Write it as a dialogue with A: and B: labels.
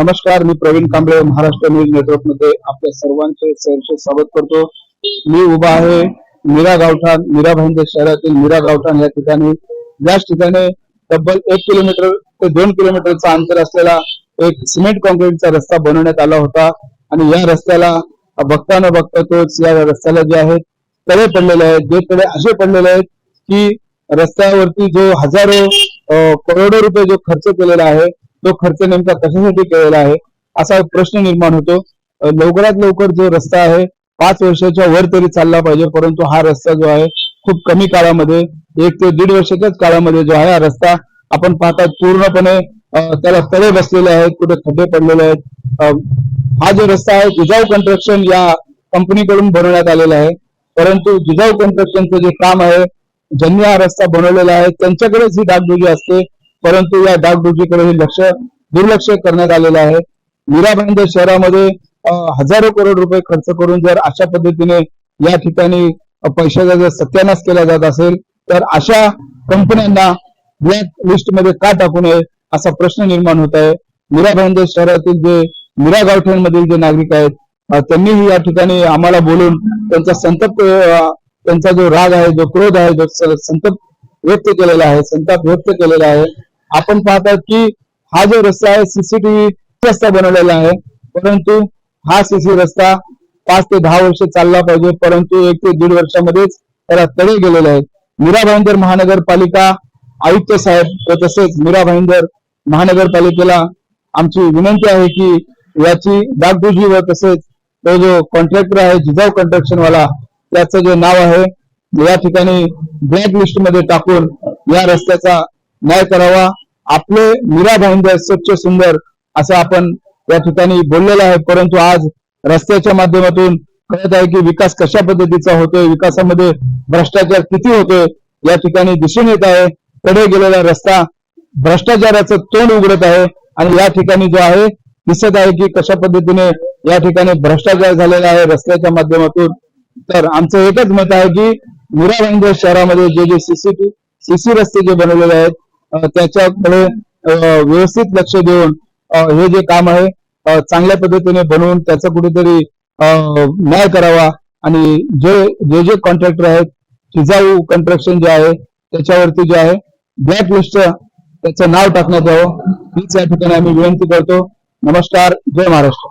A: नमस्कार मी प्रवीण कांबळे महाराष्ट्र न्यूज नेटवर्कमध्ये आपल्या सर्वांचे सहर्ष स्वागत करतो. मी उभा आहे मीरा गावठाण मीरा भाईंदर शहरातील मीरा गावठाण या ठिकाणी. याच ठिकाणी तब्बल एक किलोमीटर ते दोन किलोमीटरचा अंतर असलेला एक सिमेंट कॉन्क्रीटचा रस्ता बनवण्यात आला होता. आणि या रस्त्याला बघता न बघता तोच या रस्त्याला जे आहेत तळे पडलेले आहेत. जे तळे असे पडलेले आहेत की रस्त्यावरती जो हजारो करोडो रुपये जो खर्च केलेला आहे तो खर्च नेमका कशासाठी केलेला आहे? असा एक प्रश्न निर्माण होतो. लवकरात लवकर जो रस्ता आहे पाच वर्षाच्या वर तरी चालला पाहिजे परंतु हा रस्ता जो आहे खूप कमी काळामध्ये एक ते दीड वर्षाच्याच काळामध्ये जो आहे हा रस्ता आपण पाहतात पूर्णपणे त्याला तळे बसलेले आहेत कुठे खड्डे पडलेले आहेत. हा जो रस्ता आहे जिजाऊ कन्स्ट्रक्शन या कंपनीकडून बनवण्यात आलेला आहे. परंतु जिजाऊ कन्स्ट्रक्शनचं जे काम आहे ज्यांनी हा रस्ता बनवलेला आहे त्यांच्याकडेच ही डागडुगी असते. परंतु या डागडुजीकडे हे लक्ष दुर्लक्ष करण्यात आलेलं आहे. मीरा भाईंदर शहरामध्ये हजारो करोड रुपये खर्च करून जर अशा पद्धतीने या ठिकाणी पैशाचा जर सत्यानाश केला जात असेल तर अशा कंपन्यांना ब्लॅक लिस्टमध्ये का टाकू नये असा प्रश्न निर्माण होत आहे. मीरा भाईंदर शहरातील जे मीरा गावठ्यांमधील जे नागरिक आहेत त्यांनीही या ठिकाणी आम्हाला बोलून त्यांचा संतप्त त्यांचा जो राग आहे जो क्रोध आहे जो संतप व्यक्त केलेला आहे संताप व्यक्त केलेला आहे. आपण पाहतात की हा जो रस्ता आहे सीसीटीव्ही रस्ता बनवलेला आहे. परंतु हा सीसी रस्ता पाच ते दहा वर्ष चालला पाहिजे. परंतु एक ते दीड वर्षामध्येच त्याला तडे गेलेले आहेत मीरा भाईंदर महानगरपालिका आयुक्त साहेब व तसेच मीरा भाईंदर महानगरपालिकेला आमची विनंती आहे की याची डागडुजी व तसेच तो जो कॉन्ट्रॅक्टर आहे जिजाऊ कन्स्ट्रक्शन वाला त्याचं जे नाव आहे या ठिकाणी ब्लॅक लिस्टमध्ये टाकून या रस्त्याचा न्याय करावा. आपले मीरा भाईंदर स्वच्छ सुंदर असं आपण या ठिकाणी बोललेलं आहे. परंतु आज रस्त्याच्या माध्यमातून कळत आहे की विकास कशा पद्धतीचा होतोय विकासामध्ये भ्रष्टाचार किती होतोय या ठिकाणी दिसून येत आहे. कडे गेलेला रस्ता भ्रष्टाचाराचं तोंड उघडत आहे आणि या ठिकाणी जो आहे दिसत आहे की कशा पद्धतीने या ठिकाणी भ्रष्टाचार झालेला आहे रस्त्याच्या माध्यमातून. तर आमचं एकच मत आहे की मीरा शहरामध्ये जे जे सीसीटी सीसी रस्ते जे बनवलेले आहेत त्याच्याकडे व्यवस्थित लक्ष देऊन हे जे काम आहे चांगल्या पद्धतीने बनवून त्याचा कुठेतरी न्याय करावा आणि जे जे जे कॉन्ट्रॅक्टर आहेत शिजाऊ कन्स्ट्रक्शन जे आहे त्याच्यावरती जे आहे ब्लॅक लिस्ट त्याचं नाव टाकण्यात यावं. हीच या ठिकाणी आम्ही विनंती करतो. नमस्कार. जय महाराष्ट्र.